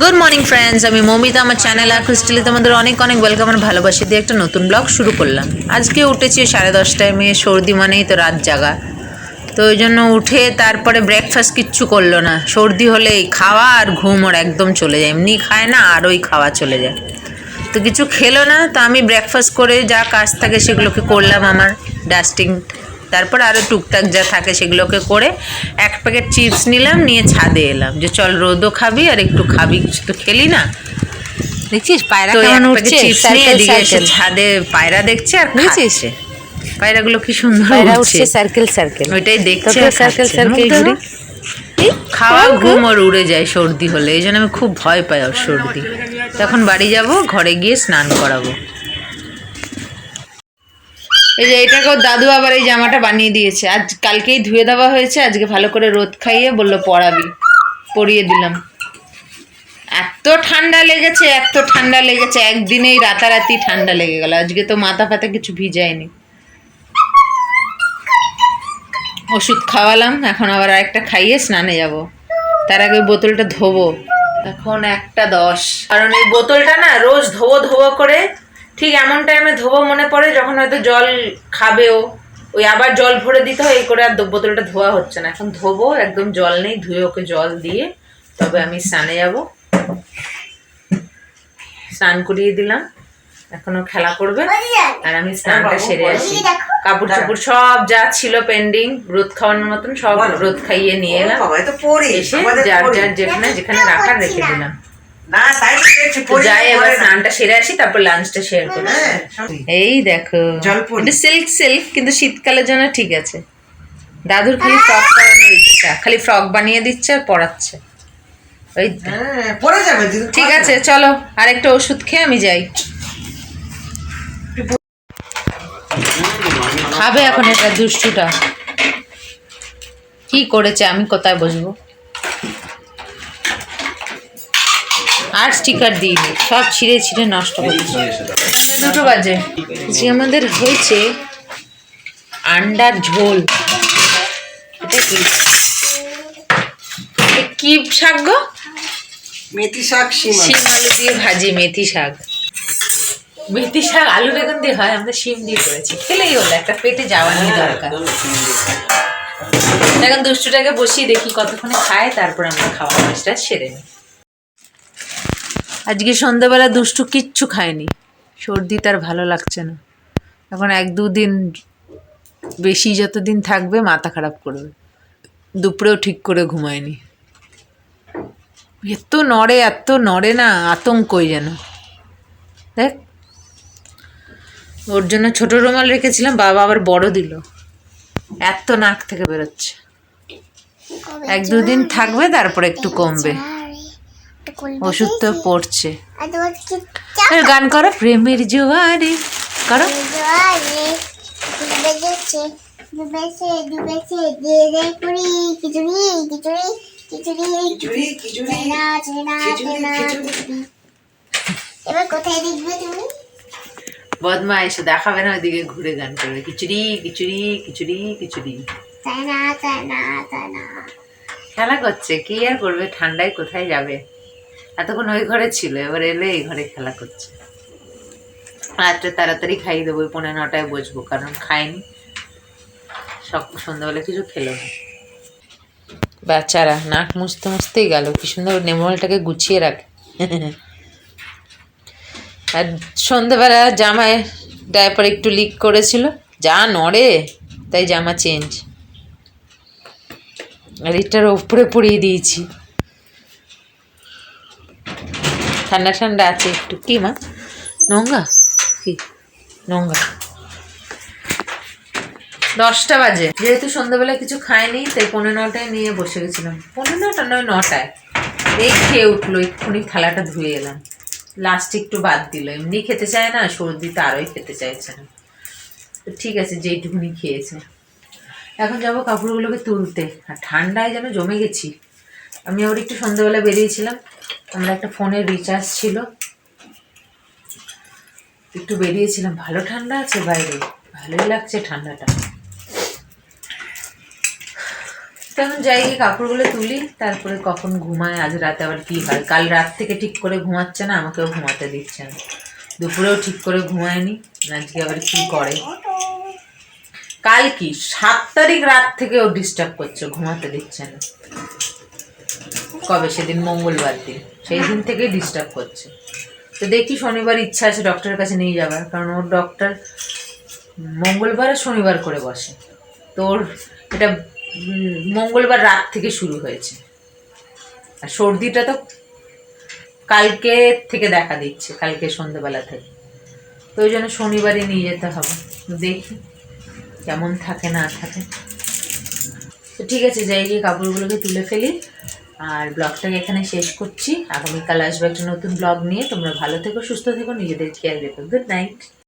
Good morning friends আমি মমিতা, আমার channel আর ক্রিস্টালি তোমাদের অনেক অনেক ওয়েলকাম আর ভালোবাসি দিয়ে একটা নতুন ব্লগ শুরু করলাম। আজকে উঠেছি সাড়ে দশটায় মেয়ে সর্দি মানেই তো রাত জাগা। তো ওই জন্য উঠে তারপরে ব্রেকফাস্ট কিচ্ছু করল না। সর্দি হলেই খাওয়া আর ঘুম ওর একদম চলে যায়। এমনি খায় না, আর ওই খাওয়া চলে যায়। তো কিছু খেলো না, তো আমি ব্রেকফাস্ট করে যা কাজ থাকে সেগুলোকে করলাম আমার ডাস্টিং তারপর আরও টুকটাক যা থাকে সেগুলোকে করে এক প্যাকেট চিপস নিলাম নিয়ে ছাদে এলাম। যে চল রোদও খাবি আর একটু খাবি কিছু তো খেলি না। দেখছিস পায়রা কেমন উঠছে? ছাদে পায়রা দেখছে আর? খাচ্ছে। পায়রাগুলো কি সুন্দর পায়রা উঠছে। উঠছে সার্কেল সার্কেল ওইটাই দেখছে সার্কেল সার্কেল ঘুরে। খাওয়া ঘুম ওর উড়ে যায় সর্দি হলে এই জন্য আমি খুব ভয় পাই ওর সর্দি। তখন বাড়ি যাব ঘরে গিয়ে স্নান করাবো। এই যে এটাকে ওর দাদু আবার এই জামাটা বানিয়ে দিয়েছে। আজ কালকেই ধুয়ে দেওয়া হয়েছে, আজকে ভালো করে রোদ খাইয়ে বলল পরাবি। পরিয়ে দিলাম। এত ঠান্ডা লেগেছে, এত ঠান্ডা লেগেছে, একদিনেই রাতারাতি ঠান্ডা লেগে গেল। আজকে তো মাথা ফাতা কিছু ভিজায়নি। ওষুধ খাওয়ালাম, এখন আবার আরেকটা খাইয়ে স্নানে যাব। তার আগে বোতলটা ধোবো। এখন একটা দশ। কারণ এই বোতলটা না রোজ ধোবো ধোবো করে ঠিক এমন টাইমে ধোবো মনে পড়ে যখন হয়তো জল খাবেও। ওই আবার জল ভরে দিতে হয় এই করে আর বোতলটা ধোয়া হচ্ছে না। এখন ধোবো একদম জল নেই ধুয়ে ওকে জল দিয়ে তবে আমি স্নানে যাব। স্নান করিয়ে দিলাম। এখনও খেলা করবে। আর আমি স্নানটা সেরে আসি। কাপড় চোপড় সব যা ছিল পেন্ডিং রোদ খাওয়ানোর মতন সব রোদ খাইয়ে নিয়ে এলাম। এসে যার যার যেখানে যেখানে রাখার রেখে দিলাম। না, যাই এবার স্নানটা সেরে আসি তারপর লাঞ্চটা শেয়ার করি। হ্যাঁ, এই দেখো এটা সিল্ক সিল্ক কিন্তু শীতকালের জন্য ঠিক আছে। দাদুর খালি ফ্রক পরানোর ইচ্ছা খালি ফ্রক বানিয়ে দিচ্ছে আর পরাচ্ছে। ওই। হ্যাঁ, যাবে ঠিক আছে। চলো আরেকটা ওষুধ খেয়ে আমি যাই। খাবে এখন এটা দুষ্টুটা। কি করেছে আমি কোথায় বসবো? আর স্টিকার দিইনি সব ছিঁড়ে ছিঁড়ে নষ্ট করেছি। দুটো বাজে। যে আমাদের হয়েছে আন্ডার ঝোল। এটা কি? কি শাক গো? মেথি শাক শিম আলু। দিয়ে ভাজি মেথি শাক। মেথি শাক আলু বেগুন দিয়ে হয় আমরা শিম দিয়ে করেছি। খেলেই হলো একটা পেটে যাওয়া নিয়ে দরকার। এখন দুষ্টুটাকে বসিয়ে দেখি কতক্ষণে খায় তারপর আমরা খাওয়া কাজটা সেরে নিই। আজকে সন্ধ্যাবেলা দুষ্টু কিচ্ছু খায়নি। সর্দি তার ভালো লাগছে না। এখন এক দুদিন বেশি যতদিন থাকবে মাথা খারাপ করবে। দুপুরেও ঠিক করে ঘুমায়নি। এত নড়ে এত নড়ে না আতঙ্কই যেন। দেখ ওর জন্য ছোট রুমাল রেখেছিলাম বাবা আবার বড় দিল। এত নাক থেকে বেরোচ্ছে। এক দুদিন থাকবে তারপর একটু কমবে। ওষুধ তো পড়ছে। আর গান করো প্রেমের জোয়ারে। করো। এবার কোথায় দেখবে তুমি? বদমা এসে দেখাবে না ওইদিকে ঘুরে গান করবে। খিচুড়ি খিচুড়ি খিচুড়ি খিচুড়ি। খেলা করছে কি আর করবে? ঠান্ডায় কোথায় যাবে? এতক্ষণ ওই ঘরে ছিল, এবার এলে এই ঘরে খেলা করছে। রাত্রে তাড়াতাড়ি খাইয়ে দেবো পনেরো নটায় বসবো, কারণ খায়নি সব সন্ধ্যাবেলা কিছু খেলো না। বাচ্চারা নাক মুছতে মুছতেই গেল, কি সুন্দর নেমলটাকে গুছিয়ে রাখে। আর সন্ধ্যাবেলা জামায় ডায়পার একটু লিক করেছিল, যা নড়ে, তাই জামা চেঞ্জ। আর এটার ওপরে পরিয়ে দিয়েছি। ঠান্ডা ঠান্ডা আছে একটু। কি মা? নোংরা? কি? নোংরা। দশটা বাজে। যেহেতু সন্ধ্যাবেলা কিছু খায়নি তাই পনেরো নটায় নিয়ে বসে গেছিলাম। পনেরো নটা নয়, নটায়। এই খেয়ে উঠল, এক্ষুনি থালাটা ধুয়ে এলাম। লাস্টে একটু বাদ দিল। এমনি খেতে চায় না সর্দিতে আরোই খেতে চাইছে না। তো ঠিক আছে, যেইটুকুনি খেয়েছে। এখন যাব কাপড়গুলোকে তুলতে। আর ঠান্ডায় যেন জমে গেছি। আমি আবার একটু সন্ধ্যাবেলা বেরিয়েছিলাম। আমরা একটা ফোনের রিচার্জ ছিল। একটু বেরিয়েছিলাম। ভালো ঠান্ডা আছে বাইরে? ভালোই লাগছে ঠান্ডাটা। তখন যাই, গিয়ে কাপড়গুলো তুলি, তারপরে কখন ঘুমায়, আজ রাতে আবার কি হয়? কাল রাত থেকে ঠিক করে ঘুমাচ্ছে না, আমাকেও ঘুমাতে দিচ্ছে না। দুপুরেও ঠিক করে ঘুমায়নি, আজকে আবার কি করে? কাল কি? সাত তারিখ রাত থেকে ও ডিস্টার্ব করছে, ঘুমাতে দিচ্ছে না। কবে? সেদিন মঙ্গলবার দিন। সেই দিন থেকেই ডিস্টার্ব করছে। তো দেখি শনিবার ইচ্ছা আছে ডক্টরের কাছে নিয়ে যাবার, কারণ ওর ডক্টর মঙ্গলবার আর শনিবার করে বসে। তো ওর এটা মঙ্গলবার রাত থেকে শুরু হয়েছে। আর সর্দিটা তো কালকে থেকে দেখা দিচ্ছে, কালকে সন্ধ্যেবেলা থেকে। তো ওই জন্য শনিবারই নিয়ে যেতে হবে। দেখি কেমন থাকে, না থাকে। তো ঠিক আছে, যাই গিয়ে কাপড়গুলোকে তুলে ফেলি। আর ব্লগটাকে এখানে শেষ করছি। আগামীকাল আসবে একটা নতুন ব্লগ নিয়ে। তোমরা ভালো থেকো, সুস্থ থেকো, নিজেদের খেয়াল রেখো। Good night